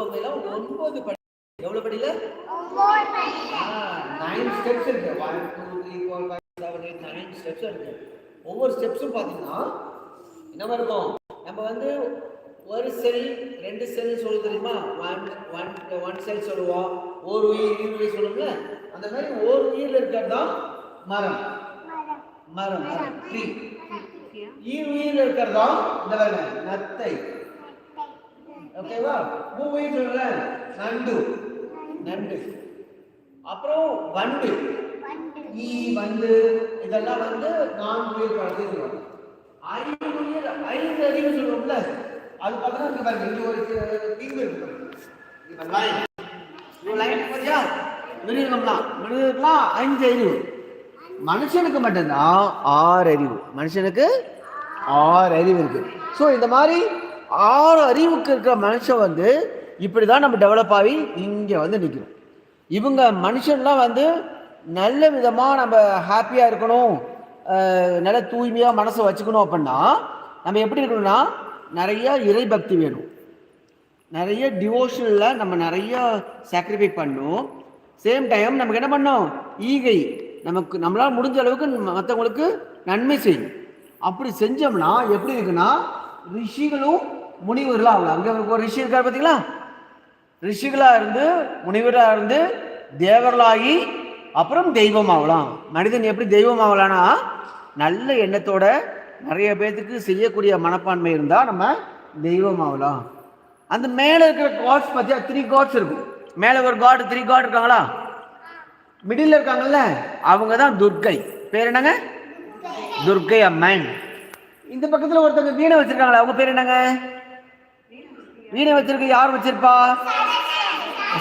பொம்மையில ஒன்பது படி. எவ்வளவு படியில? நைன் ஸ்டெப்ஸ் இருக்கு. One two three four five seven eight nine steps இருக்கு. ஒவ்வொரு ஸ்டெப்ஸும் பார்த்தீங்கன்னா என்னவா இருக்கும்? நம்ம வந்து ஒரு செல் ரெண்டு செல் சொல்ல தெரியுமா? ஒன் ஒன் ஒன் செல் சொல்லுவோம். ஒரு உயிர் உயிர் சொல்லுவோம்ல அந்த மாதிரி ஒரு உயிர் இருக்கிறது தான் மரம். மரம். மரம் ட்ரீ ஈர் உயிர் இருக்கிறது தான் இந்த நத்தை. ஓகேவா மூ உயிர் சொல்லல நண்டு. நண்டு. அப்புறம் வண்டு. ஈ வண்டு. இதெல்லாம் வந்து நான்கு உயிர் பழத்தை சொல்லுவாங்க. ஐந்து ஐந்து அறிவு சொல்லுவோம்ல? அது பார்த்தா இங்க பாருங்க இங்க ஒரு தீங்கு இருக்கு. இப்ப லைன் ஒரு லைன் போச்சா மிருகம்லாம் மிருகம்லாம் அஞ்சு அறிவு. மனுஷனுக்கு மட்டும்தான் ஆறு அறிவு. மனுஷனுக்கு ஆறு அறிவு இருக்கு. ஸோ இந்த மாதிரி ஆறு அறிவுக்கு இருக்கிற மனுஷன் வந்து இப்படி தான் நம்ம டெவலப் ஆகி இங்கே வந்து நிற்கிறோம் இவங்க மனுஷன்லாம் வந்து நல்ல விதமாக நம்ம ஹாப்பியாக இருக்கணும் நல்ல தூய்மையாக மனசை வச்சுக்கணும் அப்படின்னா நம்ம எப்படி இருக்கணும்னா நிறைய இறை பக்தி வேணும். நிறைய டிவோஷனில் நம்ம நிறைய சாக்ரிஃபை பண்ணும் சேம் டைம் நமக்கு என்ன பண்ணணும்? ஈகை. நமக்கு நம்மளால் முடிஞ்ச அளவுக்கு மற்றவங்களுக்கு நன்மை செய்யும் அப்படி செஞ்சோம்னா எப்படி இருக்குன்னா ரிஷிகளும் முனிவர்களாக ஆகலாம் அங்கே ஒரு ரிஷி இருக்கார் பார்த்தீங்களா ரிஷிகளாக இருந்து முனிவராக இருந்து தேவர்களாகி அப்புறம் தெய்வம் ஆகலாம் மனிதன் எப்படி தெய்வம் ஆகலான்னா நல்ல எண்ணத்தோட நிறைய பேர்த்துக்கு செய்யக்கூடிய மனப்பான்மை இருந்தால் நம்ம தெய்வம் ஆகலாம் அந்த மேலே இருக்கிற காட்ஸ் பார்த்தியா த்ரீ காட்ஸ் இருக்கும். மேலே ஒரு காட் த்ரீ காட் இருக்காங்களா? மிடில் இருக்காங்கல்ல? அவங்க தான் துர்க்கை. பேர் என்னங்க? துர்க்கை அம்மன். இந்த பக்கத்தில் ஒருத்தவங்க வீணை வச்சுருக்காங்களா? அவங்க பேர் என்னங்க? வீணை வச்சிருக்க யார் வச்சிருப்பா?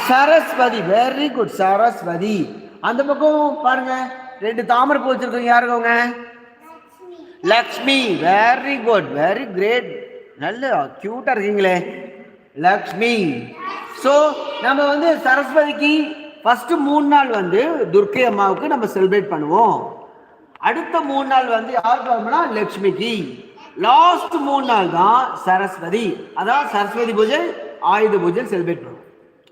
சரஸ்வதி. Very good Saraswati. அந்த பக்கம் பாருங்க. ரெண்டு தாமரை பூ வச்சிருக்கவங்க யாருங்க அவங்க Lakshmi. Very good very great நல்ல கியூட்டா இருக்கீங்களே. லக்ஷ்மி. ஸோ நம்ம வந்து சரஸ்வதிக்கு ஃபர்ஸ்ட் மூணு நாள் வந்து துர்க்கை அம்மாவுக்கு நம்ம செலிப்ரேட் பண்ணுவோம். அடுத்த மூணு நாள் வந்து யாருக்கு வரும்னா லக்ஷ்மிக்கு. லாஸ்ட் மூணு நாள் தான் சரஸ்வதி. அதான் சரஸ்வதி பூஜை ஆயுத பூஜை செலிப்ரேட் பண்ணுவோம்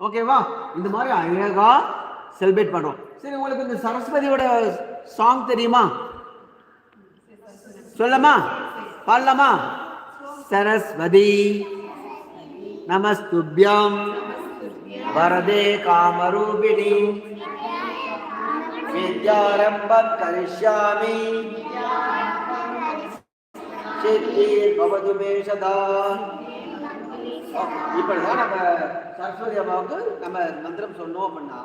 ஓகேவா இந்த மாதிரி அழகா செலிப்ரேட் பண்றோம். சரி உங்களுக்கு இந்த சரஸ்வதியோட சாங் தெரியுமா? சொல்லமா? பாடலாமா? சரஸ்வதி நமஸ்துபியம். வரதே காமரூபிணி. வித்யாரம்பம் கரிஷ்யாமி. சித்தி பவது மே இப்படிதான் நம்ம சரஸ்வதி அம்மாவுக்கு நம்ம மந்திரம் சொன்னோம் அப்படின்னா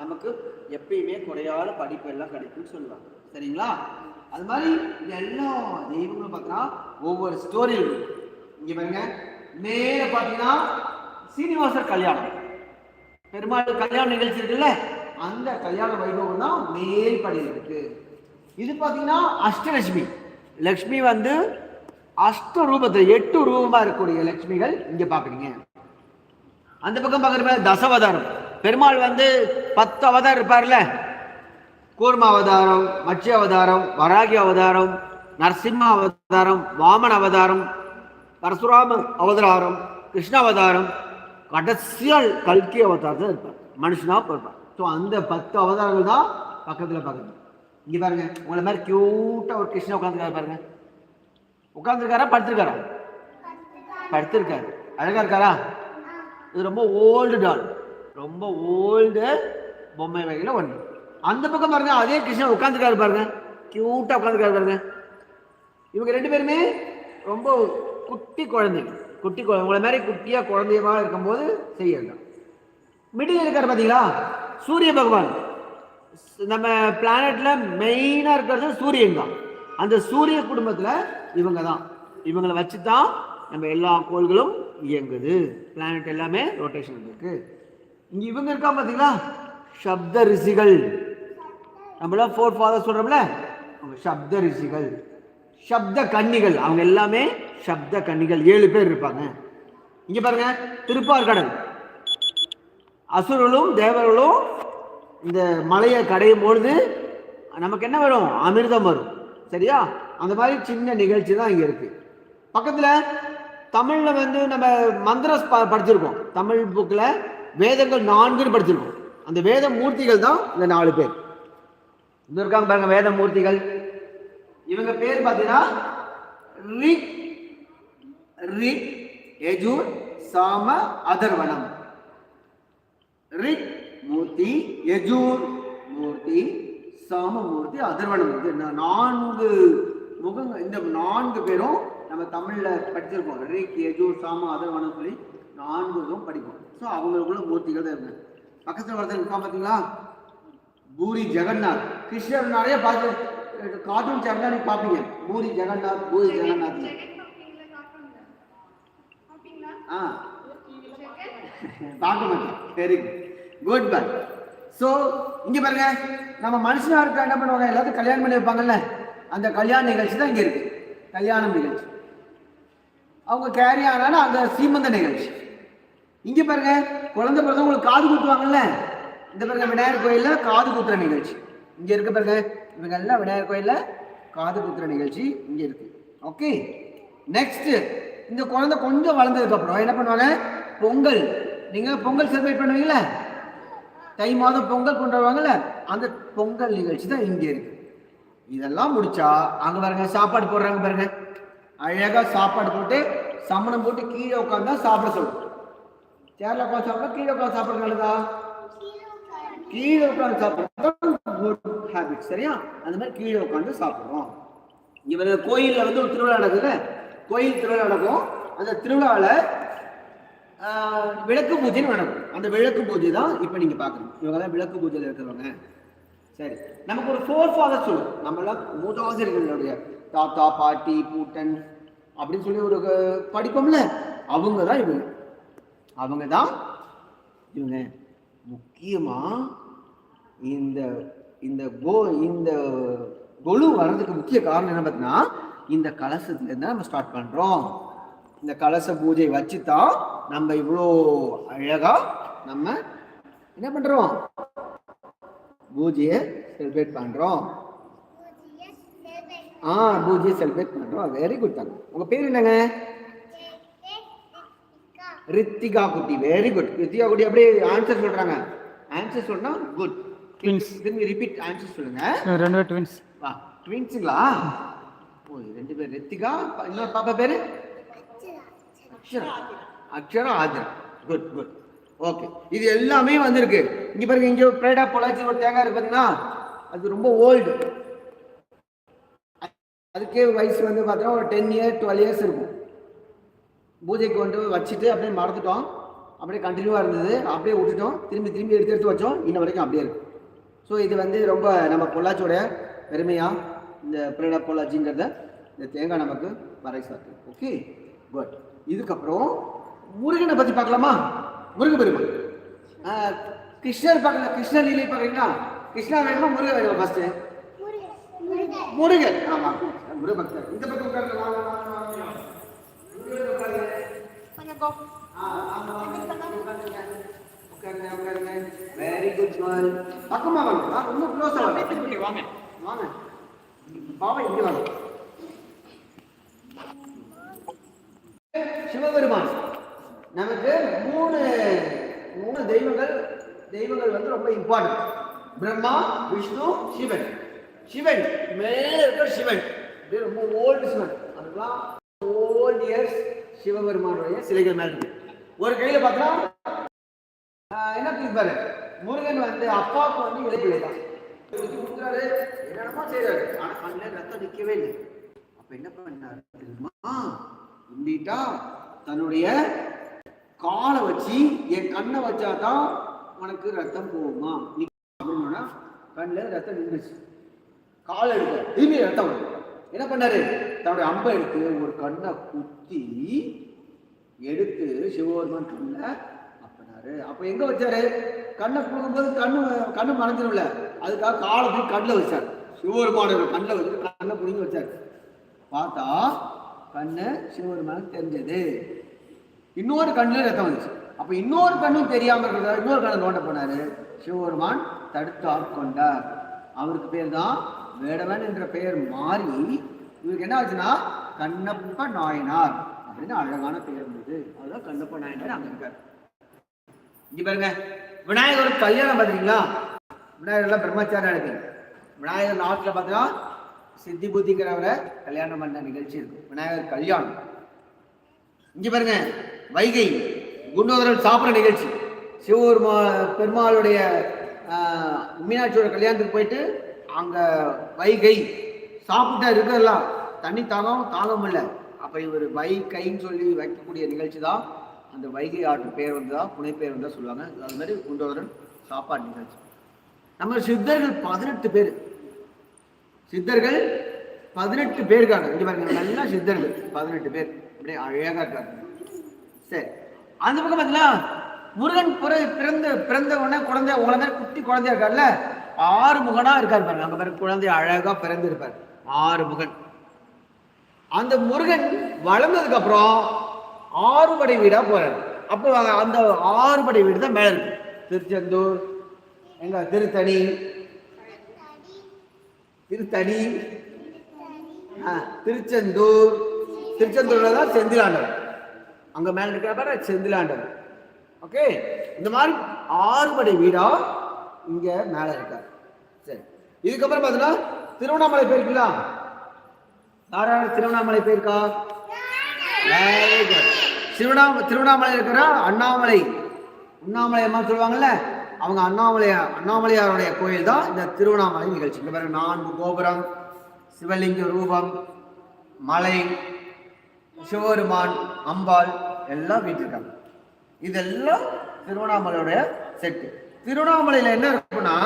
நமக்கு எப்பயுமே குறையாத படிப்பு எல்லாம் கிடைக்கும்னு சொல்லுவாங்க. சரிங்களா? அது மாதிரி எல்லா தெய்வங்களும் பார்த்தீங்கன்னா ஒவ்வொரு ஸ்டோரி இங்க பாருங்க. நேர பார்த்தீங்கன்னா சீனிவாசர் கல்யாணம். பெருமாள் கல்யாண நிகழ்ச்சி இருக்குல்ல அந்த கல்யாண வைபவம் தான் மேல் படி இருக்கு. இது பார்த்தீங்கன்னா அஷ்டலட்சுமி. லக்ஷ்மி வந்து அஷ்ட ரூபத்தில் எட்டு ரூபமா இருக்கக்கூடிய லட்சுமிகள் இங்க பாக்குறீங்க. அந்த பக்கம் பார்க்குற தசவதாரம் பெருமாள் வந்து பத்து அவதாரம் இருப்பார்ல? கூர்ம அவதாரம் மட்சிய அவதாரம் வராகி அவதாரம் நரசிம்ம அவதாரம் வாமன அவதாரம் பரசுராம அவதாரம் கிருஷ்ண அவதாரம் கடைசியால் கல்கி அவதாரத்தில் இருப்பார். மனுஷனாக இருப்பார் ஸோ அந்த பத்து அவதாரங்கள் தான் பக்கத்தில் பார்க்குறது இங்கே பாருங்க. உங்களை மாதிரி க்யூட்டாக ஒரு கிருஷ்ணா உட்காந்துருக்காரு பாருங்க. உட்காந்துருக்காரா படுத்திருக்காரா? படுத்திருக்காரு. அழகா இருக்காரா? இது ரொம்ப ஓல்டு டால் ரொம்ப ஓல்டு பொம்மை வகையில் ஒன்று அந்த பக்கம் பாருங்க அதே கிருஷ்ணன் உட்காந்துருக்காரு பாருங்க. க்யூட்டாக உட்காந்துருக்காரு பாருங்க. இவங்க ரெண்டு பேருமே ரொம்ப குட்டி குழந்தைங்க குட்டி குழந்தை உங்களை மாதிரி குட்டியாக குழந்தையமாக இருக்கும்போது செய்யலாம் மிடில் இருக்கார் பார்த்தீங்களா சூரிய பகவான். நம்ம பிளானட்ல மெயினாக இருக்கிறது சூரியன் தான். அந்த சூரிய குடும்பத்தில் இவங்க தான் இவங்களை வச்சு தான் நம்ம எல்லா கோள்களும் இயங்குது. பிளானட் எல்லாமே ரொட்டேஷன் இருக்கு. இங்கே இவங்க இருக்கா பார்த்தீங்களா சப்த ரிஷிகள். நம்மளாம் ஃபோர் ஃபாதர் சொல்கிறோம்ல அவங்க சப்த ரிஷிகள். சப்த கன்னிகள். அவங்க எல்லாமே சப்த கன்னிகள். ஏழு பேர் இருப்பாங்க. இங்கே பாருங்க திருப்பார்கடல். அசுரர்களும் தேவர்களும் இந்த மலையை கடையும் பொழுது நமக்கு என்ன வரும்? அமிர்தம் வரும். சரியா? அந்த மாதிரி சின்ன நிகழ்ச்சி தான் இங்கே இருக்கு. பக்கத்தில் தமிழில் வந்து நம்ம மந்திரஸ் ப- படிச்சிருக்கோம். தமிழ் புக்கில் வேதங்கள் நான்குன்னு படிச்சிருக்கோம். அந்த வேத மூர்த்திகள் தான் இந்த நாலு பேர். இங்கே இருக்காங்க பாருங்க வேத மூர்த்திகள். இவங்க பேர் பார்த்தீங்கன்னா ரிக் ரிக் யஜூர் சாம அதர்வனம். ரிக் மூர்த்தி யஜூர் மூர்த்தி சாம மூர்த்தி அதர்வனம். நான்கு முகங்க இந்த நான்கு பேரும் நம்ம தமிழ்ல படிச்சிருக்கோம். ரிக் யஜூர் சாம அதர்வனம் சொல்லி நான்கு இதுவும் படிப்போம். ஸோ அவங்களுக்குள்ள மூர்த்திகள் தான் இருக்கு பக்கத்தில் ஒருத்தர் இருக்கா பார்த்தீங்களா பூரி ஜெகநாத். கிருஷ்ணர் நிறைய பார்த்து கார்ட்டூன் சேனல் நீங்க பார்ப்பீங்க. பூரி ஜெகநாத் பூரி ஜெகநாத். ஆ. பார்க்க மாட்டேன். Very good good bye so இங்கே பாருங்க. நம்ம மனுஷனாக இருக்க என்ன பண்ணுவாங்க? எல்லாத்தையும் கல்யாணம் பண்ணி வைப்பாங்கல்ல? அந்த கல்யாண நிகழ்ச்சி தான் இங்கே இருக்கு. கல்யாணம் நிகழ்ச்சி. அவங்க கேரி ஆனாலும் அந்த சீமந்த நிகழ்ச்சி. இங்கே பாருங்க குழந்தை பிறந்தவங்களுக்கு காது குத்துவாங்கல்ல? இந்த பாருங்க விநாயகர் கோயில்ல காது குத்துற நிகழ்ச்சி. இங்க இருக்க பாருங்க இவங்க எல்லாம் விநாயகர் கோயில்ல காது குத்துற நிகழ்ச்சி இங்க இருக்கு. ஓகே நெக்ஸ்ட் இந்த குழந்தை கொஞ்சம் வளர்ந்ததுக்கு அப்புறம் என்ன பண்ணுவாங்க? பொங்கல். நீங்க பொங்கல் செலிப்ரேட் பண்ணுவீங்களா? தை மாதம் பொங்கல் கொண்டாடுவாங்கல்ல? அந்த பொங்கல் நிகழ்ச்சி தான் இங்கே இருக்கு. இதெல்லாம் முடிச்சா அங்க பாருங்க சாப்பாடு போடுறாங்க பாருங்க. அழகா சாப்பாடு போட்டு சமணம் போட்டு கீழே உட்காந்தா சாப்பிட சொல்லுவோம் சேர்ல உட்காந்து சாப்பிட கீழே உட்காந்து சாப்பிட நல்லதா? கீழே உட்காந்து சாப்பிடுறது ஹேபிட் சரியா? அந்த மாதிரி கீழே உட்காந்து சாப்பிடுறோம். இவர் கோயில்ல வந்து ஒரு திருவிழா நடக்குதுல்ல? கோயில் திருவிழா நடக்கும். அந்த திருவிழாவில் விளக்கு பூஜைன்னு நடக்கும். அந்த விளக்கு பூஜை தான் இப்போ நீங்கள் பார்க்கணும். இவங்க தான் விளக்கு பூஜையில் இருக்கிறவங்க. சரி. நமக்கு ஒரு ஃபோர் ஃபாதர் சொல்லும் நம்மளாம் மூதாசிரியர்களுடைய தாத்தா பாட்டி பூட்டன் அப்படின்னு சொல்லி ஒரு படிப்போம்ல. அவங்க தான் இவங்க. அவங்க தான் இவங்க. முக்கியமா இந்த இந்த கோ இந்த கொலு வர்றதுக்கு முக்கிய காரணம் என்ன பார்த்தீங்கன்னா இந்த கலசத்துல இருந்து நம்ம ஸ்டார்ட் பண்றோம். இந்த கலச பூஜை வச்சு தான் நம்ம இவ்வளோ அழகா நம்ம என்ன பண்றோம்? பூஜையை செலிப்ரேட் பண்றோம். ஆ பூஜையை செலிப்ரேட் பண்றோம். வெரி குட் தாங்க. உங்க பேர் என்னங்க? ரித்திகா குட்டி. வெரி குட் ரித்திகா குட்டி அப்படியே ஆன்சர் சொல்றாங்க. ஆன்சர் சொன்னா குட் Twins. திரும்பி ரிப்பீட் ஆன்சர் சொல்லுங்க. ரெண்டு பேர் ட்வின்ஸ் வா ட்வின்ஸுங்களா ஓ ரெண்டு பேர். ரித்திகா ப- இன்னொரு பாப்பா பேரு? Akshara. Akshara. Athira. Good good okay இது எல்லாமே வந்திருக்கு. இங்க பாருங்க இங்க பிரேடா பொள்ளாச்சி ஒரு தேங்காய் இருக்கு பாத்தீங்கன்னா அது ரொம்ப ஓல்டு அதுக்கே வயசு வந்து பார்த்தீங்கன்னா ஒரு டென் இயர் டுவெல் இயர்ஸ் இருக்கும். பூஜைக்கு கொண்டு வச்சுட்டு அப்படியே மறந்துட்டோம். அப்படியே கண்டினியூவாக இருந்தது. அப்படியே விட்டுட்டோம். திரும்பி திரும்பி எடுத்து எடுத்து வச்சோம். இன்ன வரைக்கும் அப்படியே இருக்கும் ஸோ இது வந்து ரொம்ப நம்ம பொள்ளாச்சியோட பெருமையாக இந்த பிரேடா பொள்ளாச்சிங்கிறத இந்த தேங்காய் நமக்கு பறைசாட்டு ஓகே குட் இதுக்கப்புறம் முருகனை பற்றி பார்க்கலாமா? முருக பெருமாள். ஆஹ், கிருஷ்ணர் பார்க்கல கிருஷ்ண லீலை பார்க்குறீங்களா? கிருஷ்ணா வேணுமா முருகன் வேணுமா ஃபஸ்ட்டு முருகன். ஆமா முருக பக்தர். இந்த பக்கம் உட்காருங்க வாங்க வாங்க வாங்க முருகன் உட்காருங்க. ஆ, ஆமா, வாங்க. உட்காருங்க. உட்காருங்க உட்காருங்க. வெரி குட் கேர்ள் பக்கமா வாங்க வாங்க ரொம்ப க்ளோஸா வாங்க. வாங்க. வாங்க. பாவா இங்க வாங்க. சிவபெருமான். நமக்கு மூணு மூணு தெய்வங்கள் தெய்வங்கள் வந்து ரொம்ப இம்பார்ட்டன்ட் பிரம்மா விஷ்ணு சிவன். சிவன் மேல இருக்கிற சிவன். இது ரொம்ப ஓல்டு சிவன். அதுக்கெல்லாம் ஓல்டு இயர்ஸ் சிவபெருமானுடைய சிலைகள் மேல இருக்கு. ஒரு கையில பார்த்தா என்ன தூக்கிப்பாரு முருகன் வந்து அப்பாவுக்கு வந்து இளைப்பிள்ளை தான். தூக்கி கொடுக்குறாரு. என்னென்னமோ செய்யறாரு ஆனா கண்ணில் ரத்தம் நிக்கவே இல்லை. அப்ப என்ன பண்ணாரு தெரியுமா? தன்னுடைய காலை வச்சு என் கண்ணை வச்சாதான் உனக்கு ரத்தம் போகுமா? அப்படின்னா கண்ணில் ரத்தம் நின்றுச்சு காலை எடுக்க திரும்பி ரத்தம் என்ன பண்ணாரு? தன்னுடைய அம்பை எடுத்து ஒரு கண்ணை குத்தி எடுத்து சிவபெருமான் கண்ணில் அப்பனாரு. அப்போ எங்கே வச்சாரு? கண்ணை கொடுக்கும்போது கண்ணு கண்ணு மறைஞ்சிடும்ல அதுக்காக காலை போய் கண்ணில் வச்சார். சிவபெருமானோட கண்ணில் வச்சு கண்ணை பிடிங்கி வச்சார். பார்த்தா கண்ணு சிவபெருமானுக்கு தெரிஞ்சது. இன்னொரு கண்ணில் ரத்தம் வந்துச்சு. அப்ப இன்னொரு கண்ணும் தெரியாம இருக்கிறதா? இன்னொரு கண்ணை நோண்ட போனாரு. சிவபெருமான் தடுத்து ஆட்கொண்டார் அவருக்கு பேர் தான் வேடவன் என்ற பெயர் மாறி இவருக்கு என்ன ஆச்சுன்னா கண்ணப்ப நாயனார் அப்படின்னு அழகான பெயர் இருந்தது. அதுதான் கண்ணப்ப நாயனார் அங்க இருக்கார். இங்க பாருங்க விநாயகர் கல்யாணம் பாத்தீங்களா? விநாயகர்லாம் பிரம்மச்சாரம் இருக்கு விநாயகர் நாட்டில் பார்த்தீங்கன்னா சித்தி புத்திங்கிறவரை கல்யாணம் பண்ண நிகழ்ச்சி இருக்கு விநாயகர் கல்யாணம். இங்க பாருங்க வைகை குண்டோதரன் சாப்பிட்ற நிகழ்ச்சி. சிவூர் மா- பெருமாளுடைய மீனாட்சியோட கல்யாணத்துக்கு போயிட்டு அங்கே வைகை சாப்பிட்டா இருக்கிறதெல்லாம். தண்ணி தாகம் தாங்க இல்லை. அப்போ இவர் வைகைன்னு சொல்லி வைக்கக்கூடிய நிகழ்ச்சி தான் அந்த வைகை ஆற்று பேர் வந்ததா புனை பேர் வந்து சொல்லுவாங்க. அது மாதிரி குண்டோதரன் சாப்பாடு நிகழ்ச்சி. நம்ம சித்தர்கள் பதினெட்டு பேர். சித்தர்கள் பதினெட்டு பேர் இருக்காங்க. இங்கே பாருங்க நல்லா சித்தர்கள். பதினெட்டு பேர். அப்படியே அழகாக இருக்காங்க. சரி. அந்த பக்கம் பார்த்தீங்களா முருகன் பிற பிறந்த பிறந்த உடனே குழந்தை உங்களை மாதிரி குட்டி குழந்தையா இருக்கார்ல? ஆறு முகனா இருக்காரு பாருங்க. அங்க பாருங்க குழந்தை அழகா பிறந்து இருப்பார் ஆறு முகன். அந்த முருகன் வளர்ந்ததுக்கு அப்புறம் ஆறுபடை வீடா போறாரு. அப்போ அந்த ஆறுபடை வீடு தான் மேல இருக்கு. திருச்செந்தூர் எங்க? திருத்தணி. திருத்தணி. ஆ, திருச்செந்தூர். திருச்செந்தூர்ல தான் செந்திலாண்டவர். அங்க மேல இருக்கிற பாரு செந்திலாண்டவர். ஓகே இந்த மாதிரி ஆறுபடை வீடா இங்க மேல இருக்கார். சரி. இதுக்கப்புறம் பார்த்தீங்கன்னா திருவண்ணாமலை போயிருக்கீங்களா? யாராவது திருவண்ணாமலை போயிருக்கா? Very good. திருவண்ணாமலை திருவண்ணாமலை இருக்கிற அண்ணாமலை. அண்ணாமலை அம்மா சொல்லுவாங்கல்ல அவங்க அண்ணாமலையா அண்ணாமலையாருடைய கோயில் தான் இந்த திருவண்ணாமலை நிகழ்ச்சி. இந்த பாருங்க நான்கு கோபுரம் சிவலிங்க ரூபம் மலை சிவபெருமான் அம்பாள் எல்லாம் வீட்டிருக்காங்க. இதெல்லாம் திருவண்ணாமலையோட செட்டு. திருவண்ணாமலையில என்ன இருக்குன்னா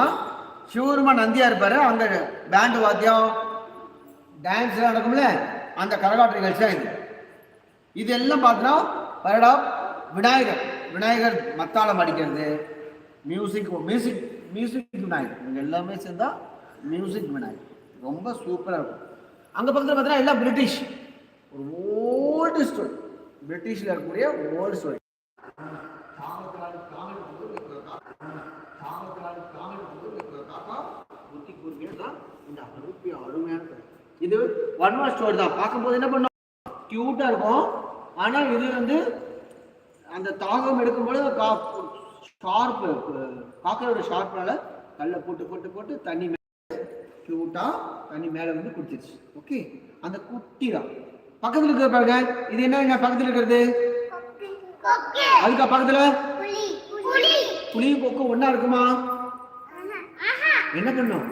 சிவபெருமான் நந்தியா இருப்பாரு அங்க பேண்ட் வாத்தியம் டான்ஸ் எல்லாம் நடக்கும்ல அந்த கரகாட்ட நிகழ்ச்சி தான் இது. இதெல்லாம் பார்த்தோன்னா பரடா விநாயகர். விநாயகர் மத்தாளம் அடிக்கிறது மியூசிக் மியூசிக் மியூசிக் விநாயகர். இவங்க எல்லாமே சேர்ந்தா மியூசிக் விநாயகர். ரொம்ப சூப்பராக இருக்கும். அங்கே பக்கத்தில் பார்த்தீங்கன்னா எல்லாம் பிரிட்டிஷ் ஒரு ஓல்டு ஸ்டோரி பிரிட்டிஷில் இருக்கக்கூடிய ஓல்டு ஸ்டோரி இது ஒன் மார் ஸ்டோர் தான். பார்க்கும்போது என்ன பண்ணும்? கியூட்டாக இருக்கும். ஆனால் இது வந்து அந்த தாகம் எடுக்கும்போது ஷார்ப்பு காக்கையோட ஷார்ப்னால கல்லை போட்டு போட்டு போட்டு தண்ணி மேலே கியூட்டாக தண்ணி மேலே வந்து குடிச்சிருச்சு. ஓகே அந்த குட்டி தான். பக்கத்துல இருக்கிற பாருங்க. இது என்ன பக்கத்துல இருக்கிறது? அதுக்கா பக்கத்துல? புளியும் கொக்கும் ஒன்னா இருக்குமா? என்ன பண்ணும்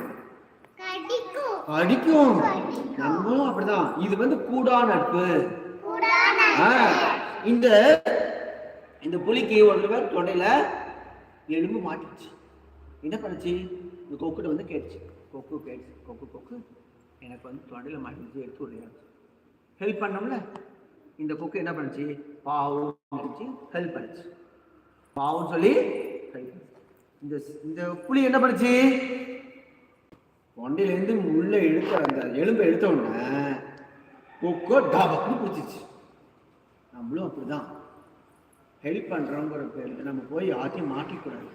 அடிக்கும் நம்மளும் அப்படிதான். இது வந்து கூடா நட்பு. கூடான ஆ, இந்த இந்த புலிக்கு ஒரு தடவை தொடையில எலும்பு மாட்டிடுச்சு. என்ன பண்ணுச்சு? இந்த கொக்குட்ட வந்து கேட்டுச்சு. கொக்கு கேட்டுச்சு. கொக்கு கொக்கு. எனக்கு வந்து தொண்டையில மாட்டிடுச்சு. எடுத்து விடுங்க ஹெல்ப் பண்ணோம்ல? இந்த கொக்கு என்ன பண்ணுச்சு? பாவம் பண்ணிச்சு ஹெல்ப் பண்ணுச்சு. பாவம் சொல்லி இந்த இந்த புளி என்ன பண்ணுச்சு? தொண்டையிலேருந்து உள்ள இழுத்த அந்த எலும்பை எடுத்த உடனே கொக்கோ டாபக்குன்னு பிடிச்சிச்சு நம்மளும் அப்படிதான். ஹெல்ப் பண்ணுறோங்கிற பேரில் நம்ம போய் யார்ட்டையும் மாட்டிக்கூடாது.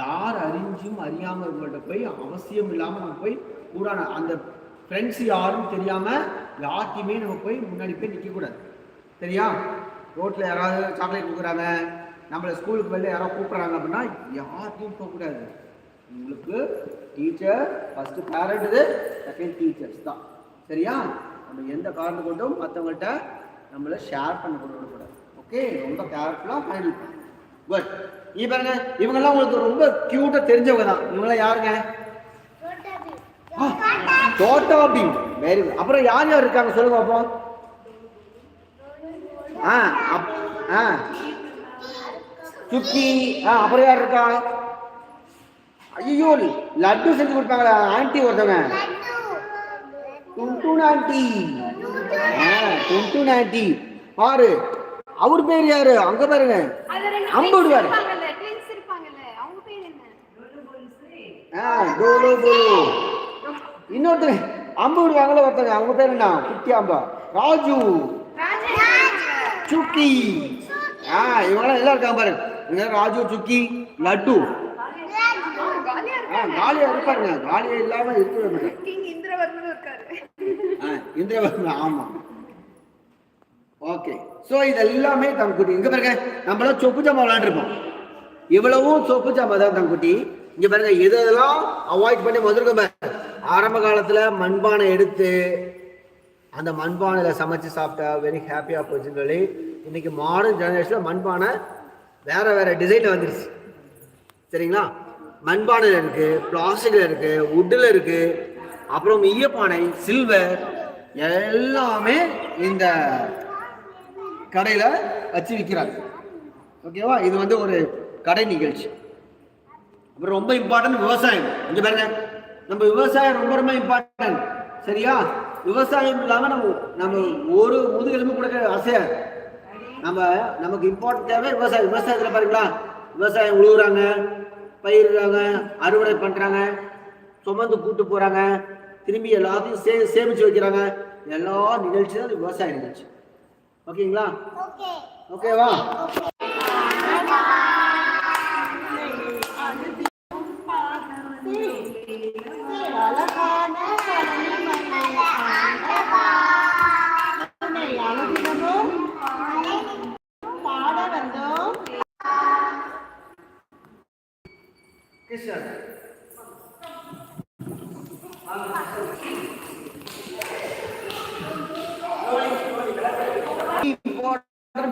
யார் அறிஞ்சும் அறியாமல் இருக்கவங்கள்ட்ட போய் அவசியம் இல்லாமல் நம்ம போய் கூடான அந்த ஃப்ரெண்ட்ஸ் யாருன்னு தெரியாமல் யார்ட்டையுமே நம்ம போய் முன்னாடி போய் நிற்கக்கூடாது சரியா? ரோட்டில் யாராவது சாக்லேட் கொடுக்குறாங்க நம்மளை ஸ்கூலுக்கு வெளில யாராவது கூப்பிட்றாங்க அப்படின்னா யார்ட்டையும் போகக்கூடாது. உங்களுக்கு டீச்சர் ஃபஸ்ட்டு பேரண்ட் இது செகண்ட் டீச்சர்ஸ் தான். சரியா? நம்ம எந்த காரணம் கொண்டும் மற்றவங்கள்ட்ட நம்மளை ஷேர் பண்ண கொண்டு வரக்கூடாது ஓகே ரொம்ப கேர்ஃபுல்லாக ஹேண்டில் பண்ணணும் குட் நீ பாருங்க இவங்கெல்லாம் உங்களுக்கு ரொம்ப க்யூட்டாக தெரிஞ்சவங்க தான். இவங்கெல்லாம் யாருங்க? தோட்டா பீம். வெரி குட் அப்புறம் யார் யார் இருக்காங்க சொல்லுங்க பார்ப்போம். ஆ அப் ஆ. சுக்கி ஆ அப்புறம் யார் இருக்கா? ஐயோ லட்டு செஞ்சு கொடுப்பாங்களா? ஆன்ட்டி ஒருத்தவங்க. டுன்டூன் ஆன்ட்டி ஆ டுன்டூன் ஆன்ட்டி பாரு அவர் பேர் யாரு? அங்க பாருங்க. அம்பு விடுவாரு. ஆ டோலோ போலோ இன்னொருத்தர். அம்பு விடுவாங்களே ஒருத்தங்க. அவங்க பேர் என்ன? குட்டி அம்பா. ராஜு. சுக்கி. ஆ இவங்களாம் எல்லாம் இருக்காங்க பாருங்க ராஜு சுக்கி லட்டு. ஆ காலியா இருப்பாருங்க. காலியா இல்லாம ஆ, இந்திரவர்மன். ஆமா. ஓகே. ஸோ இது எல்லாமே தங்குட்டி இங்க பாருங்க. நம்மளாம் சொப்பு ஜாமா விளையாண்டுருப்போம். இவ்வளவும் சொப்பு ஜாமா தான் தங்குட்டி இங்க பாருங்க எது இதெல்லாம் அவாய்ட் பண்ணி வந்திருக்கோம். ஆரம்ப காலத்துல மண்பானை எடுத்து அந்த மண்பானையில சமைச்சு சாப்பிட்டா வெரி ஹாப்பியா போச்சுன்னு சொல்லி இன்னைக்கு மாடர்ன் ஜெனரேஷன்ல மண்பானை வேற வேற டிசைன்ல வந்துருச்சு. சரிங்களா? மண்பானையில் இருக்கு பிளாஸ்டிக்ல இருக்கு உட்டில் இருக்கு அப்புறம் ஈயப்பானை சில்வர் எல்லாமே இந்த கடையில வச்சு விற்கிறாங்க ஓகேவா இது வந்து ஒரு கடை நிகழ்ச்சி. அப்புறம் ரொம்ப இம்பார்ட்டன்ட் விவசாயம். இங்கே பாருங்க. நம்ம விவசாயம் ரொம்ப ரொம்ப இம்பார்ட்டன்ட் சரியா? விவசாயம் இல்லாம நம்ம நம்ம ஒரு முதுகெலும்பு கொடுக்க அசையாது. நம்ம நமக்கு இம்பார்ட்டன்ட் தேவை விவசாயம். விவசாயத்துல பாருங்களா விவசாயம் உழுவுறாங்க பயிர்றாங்க அறுவடை பண்றாங்க சுமந்து கூட்டு போறாங்க திரும்பி எல்லாத்தையும் சே சேமிச்சு வைக்கிறாங்க. எல்லா நிகழ்ச்சி தான் விவசாய நிகழ்ச்சி. ஓகேங்களா? ஓகே. ஓகேவா அழகான கலைமணி உன்னை அனுதினமும் பாட வந்தோம் கிருஷ்ணன்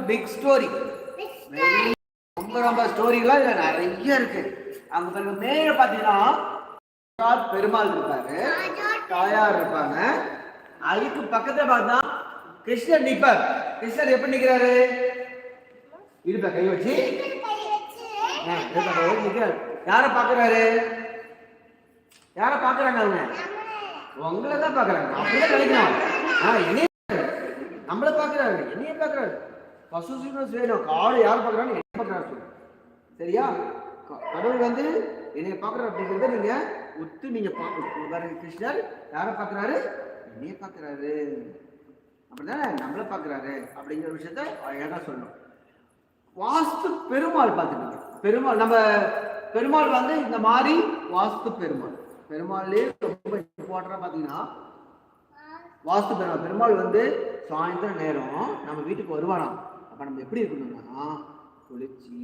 பிக் ஸ்டோரி ரொம்ப ரொம்ப ஸ்டோரிலாம் இதுல நிறைய இருக்கு. அங்க பாருங்க மேல பாத்தீங்கன்னா பெருமாள் இருப்பாரு. தாயார் இருப்பாங்க. அதுக்கு பக்கத்துல பார்த்தா கிருஷ்ணர் நிப்பார். கிருஷ்ணர் எப்படி நிக்கிறாரு? இடுப்ப கை வச்சு. கை வச்சு நிக்கிறாரு. யார பாக்குறாரு யார பாக்குறாங்க அவங்க? உங்களை தான் பாக்குறாங்க அப்படிதான் கிடைக்கணும். ஆ என்னைய பாக்குறாரு. நம்மள பாக்குறாரு என்னைய பாக்குறாரு பசு சீனஸ் வேணும் காடு யார் பாக்குறாங்க என்ன பாக்குறாரு சொல்லு. சரியா? க- கடவுள் வந்து என்னைய பாக்குறாரு அப்படிங்கிறத நீங்க ஒத்து நீங்க பார்க்கணும். கிருஷ்ணர் யார பாக்குறாரு என்னைய பாக்குறாரு அப்படிதானே? நம்மள பாக்குறாரு அப்படிங்கிற விஷயத்த அழகா சொல்லணும். வாஸ்து பெருமாள் பார்த்துக்கோங்க பெருமாள் நம்ம பெருமாள் வந்து இந்த மாதிரி வாஸ்து பெருமாள். பெருமாள்லயே ரொம்ப இம்பார்ட்டண்டா பார்த்தீங்கன்னா வாஸ்து பெருமாள். பெருமாள் வந்து சாயந்தரம் நேரம் நம்ம வீட்டுக்கு வருவாராம். அப்ப நம்ம எப்படி இருக்கணும்னா குளிச்சு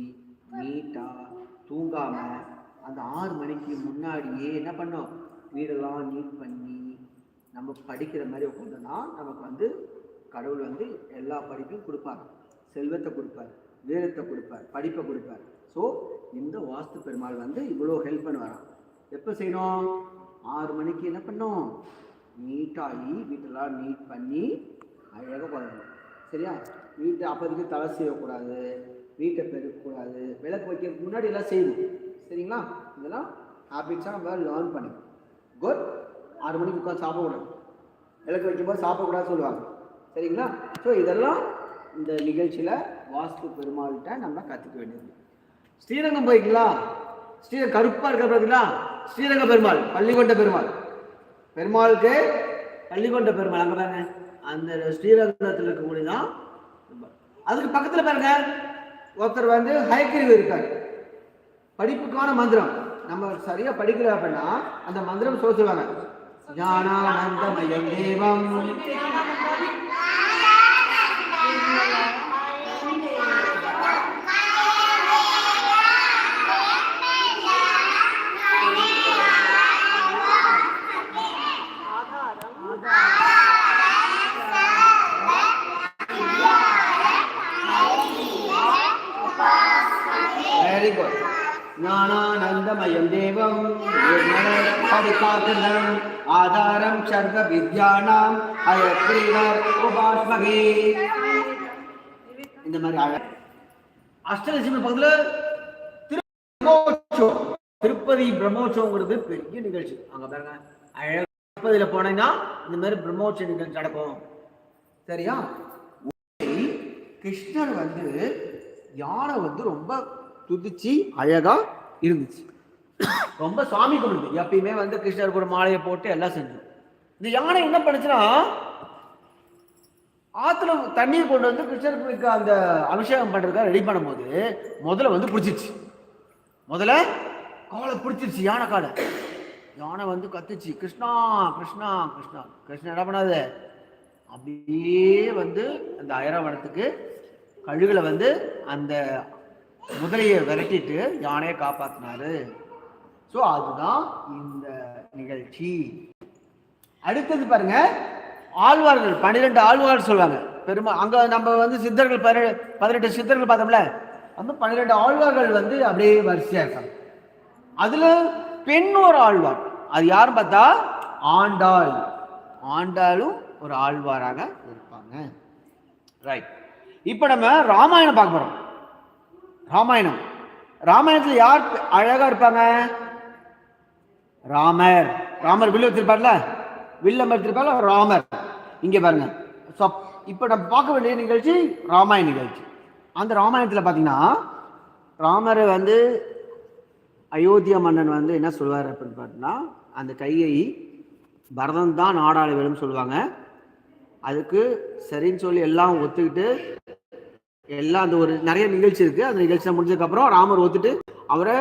நீட்டா தூங்காம அந்த ஆறு மணிக்கு முன்னாடியே என்ன பண்ணோம் வீடெல்லாம் நீட் பண்ணி நம்ம படிக்கிற மாதிரி உட்காந்தோம்னா நமக்கு வந்து கடவுள் வந்து எல்லா படிப்பையும் கொடுப்பாரு. செல்வத்தை கொடுப்பார் வீரத்தை கொடுப்பார் படிப்பை கொடுப்பார். ஸோ இந்த வாஸ்து பெருமாள் வந்து இவ்வளோ ஹெல்ப் பண்ணுவாராம். எப்போ செய்யணும்? ஆறு மணிக்கு என்ன பண்ணோம் நீட்டாகி வீட்டெல்லாம் நீட் பண்ணி அழகாக பண்ணணும் சரியா? வீட்டை அப்போதைக்கு தலை செய்யக்கூடாது வீட்டை பெருக்கக்கூடாது? விளக்கு வைக்கிறதுக்கு முன்னாடி எல்லாம் செய்யணும். சரிங்களா? இதெல்லாம் ஹேபிட்ஸாக நம்ம லேர்ன் பண்ணிக்கணும் குட் ஆறு மணிக்கு உட்காந்து சாப்பிடக்கூடாது. விளக்கு வைக்கும்போது சாப்பிடக்கூடாது சொல்லுவாங்க. சரிங்களா? ஸோ இதெல்லாம் இந்த நிகழ்ச்சியில் வாஸ்து பெருமாள்கிட்ட நம்ம கற்றுக்க வேண்டியது. ஸ்ரீரங்கம் போய்க்கலாம் ஸ்ரீரங்கம் கருப்பாக இருக்கிற பார்த்தீங்களா ஸ்ரீரங்க பெருமாள் பள்ளிக்கொண்ட பெருமாள். பெருமாளுக்கு பள்ளிக்கொண்ட பெருமாள் அங்கே பாருங்க. அந்த ஸ்ரீரங்கத்தில் இருக்கக்கூடிய தான். அதுக்கு பக்கத்தில் பாருங்க. ஒருத்தர் வந்து ஹைக்கிரிவு இருக்கார். படிப்புக்கான மந்திரம். நம்ம சரியாக படிக்கல அப்படின்னா அந்த மந்திரம் சொல்ல சொல்லுவாங்க. ஞானானந்தமயம் தேவம் வெரி குட் ஞானானந்தமயம் தேவம் பரிகாக்கிருதம் ஆதாரம் சர்வ வித்யானாம் அயக்ரீவர் இந்த மாதிரி அழ அஷ்டலட்சுமி திருப்பதி பிரம்மோற்சவங்கிறது பெரிய நிகழ்ச்சி. அங்க பாருங்க. அழக திருப்பதியில போனீங்கன்னா இந்த மாதிரி பிரம்மோற்சவ நிகழ்ச்சி நடக்கும். சரியா? கிருஷ்ணர் வந்து யானை வந்து ரொம்ப துதிச்சு அழகா இருந்துச்சு. ரொம்ப சாமி கும்பிடுது. எப்பயுமே வந்து கிருஷ்ணருக்கு ஒரு மாலையை போட்டு எல்லாம் செஞ்சு இந்த யானை என்ன பண்ணுச்சுன்னா ஆத்துல தண்ணீர் கொண்டு வந்து கிருஷ்ணருக்கு அந்த அபிஷேகம் பண்றதுக்காக ரெடி பண்ணும்போது முதல்ல வந்து பிடிச்சிருச்சு. முதல்ல காலை பிடிச்சிருச்சு யானை காலை. யானை வந்து கத்துச்சு கிருஷ்ணா கிருஷ்ணா கிருஷ்ணா. கிருஷ்ணா என்ன பண்ணாது அப்படியே வந்து அந்த ஐராவணத்துக்கு கழுகுல வந்து அந்த முதலையை விரட்டிட்டு யானையை காப்பாத்தினாரு. ஸோ அதுதான் இந்த நிகழ்ச்சி. அடுத்தது பாருங்க ஆழ்வார்கள் பன்னிரெண்டு ஆழ்வார்கள் சொல்லுவாங்க. பெருமா அங்க நம்ம வந்து சித்தர்கள் பதினெ- பதினெட்டு சித்தர்கள் பார்த்தோம்ல அந்த பன்னிரெண்டு ஆழ்வார்கள் வந்து அப்படியே வரிசையா இருக்காங்க. அதுல பெண் ஒரு ஆழ்வார். அது யாரும் பார்த்தா? ஆண்டாள். ஆண்டாளும் ஒரு ஆழ்வாராக இருப்பாங்க. ரைட் இப்போ நம்ம ராமாயணம் பார்க்க போறோம். ராமாயணம். ராமாயணத்துல யார் அழகா இருப்பாங்க? ராமர். ராமர் வில்லு வச்சிருப்பார்ல? வில்லம் எடுத்திருப்பார்ல ராமர். இங்கே பாருங்க. ஸோ இப்போ நம்ம பார்க்க வேண்டிய நிகழ்ச்சி ராமாயண நிகழ்ச்சி. அந்த ராமாயணத்தில் பார்த்தீங்கன்னா ராமர் வந்து அயோத்தியா மன்னன் வந்து என்ன சொல்லுவார் அப்படின்னு பார்த்தீங்கன்னா அந்த கையை பரதன் தான் நாடாள வேணும்னு சொல்லுவாங்க. அதுக்கு சரின்னு சொல்லி எல்லாம் ஒத்துக்கிட்டு எல்லாம் அந்த ஒரு நிறைய நிகழ்ச்சி இருக்குது அந்த நிகழ்ச்சி முடிஞ்சதுக்கப்புறம் ராமர் ஒத்துட்டு அவரை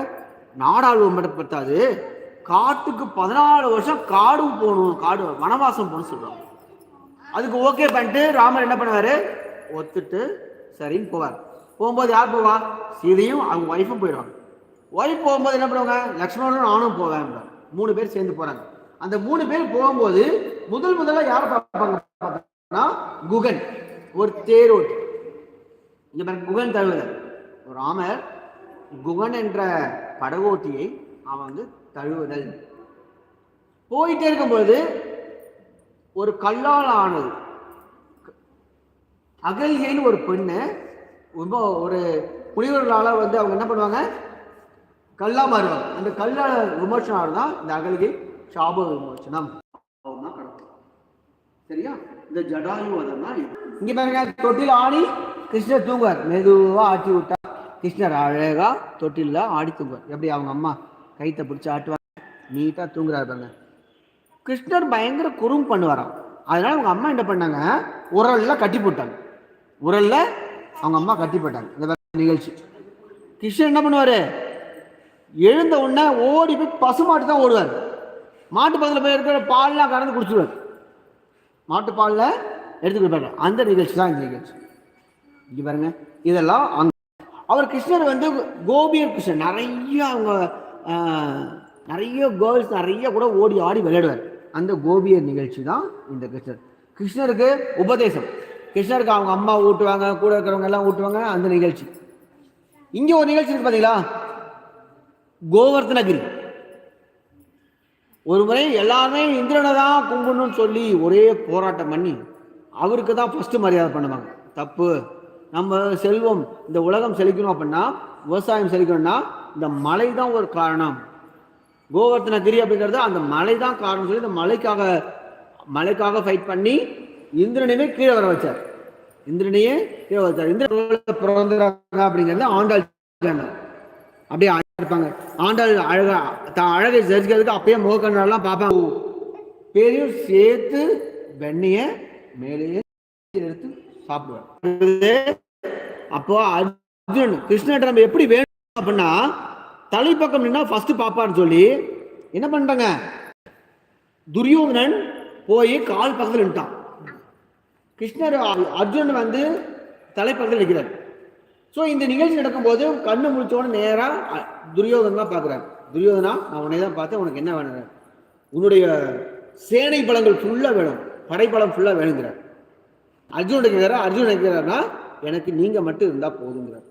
நாடாளுவம் மட்டும் பத்தாது காட்டுக்கு பதினாலு வருஷம் காடு போகணும் காடு வனவாசம் போகணும்னு சொல்றாங்க. அதுக்கு ஓகே பண்ணிட்டு ராமர் என்ன பண்ணுவார்? ஒத்துட்டு சரின்னு போவார். போகும்போது யார் போவா? சீதையும் அவங்க ஒய்ஃபும் போயிடுவாங்க. ஒய்ஃப் போகும்போது என்ன பண்ணுவாங்க? லக்ஷ்மணனும் நானும் போவேன் மூணு பேர் சேர்ந்து போகிறாங்க அந்த மூணு பேர் போகும்போது முதல் முதல்ல யாரை பார்ப்பாங்க குகன். ஒரு தேரோட்டு. இந்த மாதிரி குகன் தழுவுதல். ராமர் குகன் என்ற படகோட்டியை அவன் வந்து தழுவுதல். போயிட்டே இருக்கும்போது ஒரு கல்லால் ஆனது. அகல்கைன்னு ஒரு பெண்ணு ரொம்ப ஒரு முனிவர்களால வந்து அவங்க என்ன பண்ணுவாங்க? கல்லா மாறுவாங்க. அந்த கல்லால் விமர்சனம் தான் இந்த அகல்கை சாப விமோசனம். தான் கடவுள். சரியா? இந்த ஜடாயு வதம் தான் பாருங்க தொட்டில் ஆடி கிருஷ்ணர் தூங்குவார். மெதுவாக ஆட்டி விட்டா கிருஷ்ணர் அழகா தொட்டிலில் ஆடி தூங்குவார். எப்படி அவங்க அம்மா கைத்தை பிடிச்சி ஆட்டுவாங்க. நீட்டாக தூங்குறாரு பாருங்க. கிருஷ்ணர் பயங்கர குறும் பண்ணுவாராம். அதனால அவங்க அம்மா என்ன பண்ணாங்க? உரல்ல கட்டி போட்டாங்க. உரல்ல அவங்க அம்மா கட்டி போட்டாங்க. இந்த நிகழ்ச்சி. கிருஷ்ணர் என்ன பண்ணுவாரு? எழுந்த உடனே ஓடி போய் பசுமாட்டு தான் ஓடுவார். மாட்டு பக்கத்தில் போய் இருக்கிற பால்லாம் கறந்து குடிச்சிடுவார் மாட்டு பாலில் எடுத்து கொடுப்பாரு. அந்த நிகழ்ச்சி தான் இந்த நிகழ்ச்சி. இங்கே பாருங்க. இதெல்லாம் அங்க அவர் கிருஷ்ணர் வந்து கோபியர் கிருஷ்ணர். நிறைய அவங்க நிறைய கேர்ள்ஸ் நிறைய கூட ஓடி ஆடி விளையாடுவார். அந்த கோபியர் நிகழ்ச்சி தான் இந்த கிருஷ்ணர். கிருஷ்ணருக்கு உபதேசம். கிருஷ்ணருக்கு அவங்க அம்மா ஊட்டுவாங்க கூட இருக்கிறவங்க எல்லாம் ஊட்டுவாங்க அந்த நிகழ்ச்சி. இங்கே ஒரு நிகழ்ச்சி இருக்கு பார்த்தீங்களா கோவர்த்தனகிரி ஒரு முறை எல்லாருமே இந்திரனை தான் கும்பிடணும்னு சொல்லி ஒரே போராட்டம் பண்ணி அவருக்கு தான் ஃபஸ்ட்டு மரியாதை பண்ணுவாங்க. தப்பு. நம்ம செல்வம் இந்த உலகம் செழிக்கணும் அப்படின்னா விவசாயம் செழிக்கணும்னா இந்த மலை தான் ஒரு காரணம். கோவர்த்தனகிரி அப்படிங்கிறது அந்த மலை தான் காரணம் சொல்லி இந்த மலைக்காக மலைக்காக ஃபைட் பண்ணி இந்திரனையுமே கீழே வர வச்சார். இந்திரனையே கீழே வச்சார். இந்திரன் பிறந்துறாங்க அப்படிங்கிறது ஆண்டாள் அப்படியே அழகா இருப்பாங்க ஆண்டாள் அழகா தான் அழகை ஜெயிக்கிறதுக்கு அப்பயே முகக்கண்ணெல்லாம் பார்ப்பாங்க. பெரியும் சேர்த்து வெண்ணைய மேலேயே எடுத்து சாப்பிடுவார். அப்போ அர்ஜுன் கிருஷ்ணன் நம்ம எப்படி வேணும் அப்படின்னா தலைப்பக்கம் நின்னா ஃபர்ஸ்ட் பாப்பான்னு சொல்லி என்ன பண்ணிட்டாங்க? துரியோதனன் போய் கால் பக்கத்தில் நின்ட்டான் கிருஷ்ணர் அர்ஜுனன் வந்து தலைப்பக்கத்தில் நிற்கிறார் ஸோ இந்த நிகழ்ச்சி நடக்கும்போது கண்ணு முடிச்சோடனே நேராக துரியோதன் தான் பார்க்குறாரு. துரியோதனா நான் உன்னை தான் பார்த்தேன் உனக்கு என்ன வேணும் உன்னுடைய சேனை பலங்கள் ஃபுல்லாக வேணும். படைப்பலம் ஃபுல்லாக வேணுங்கிறார் அர்ஜுன் இருக்கிறாரா அர்ஜுன் இருக்கிறாருன்னா எனக்கு நீங்கள் மட்டும் இருந்தால் போதுங்கிறார்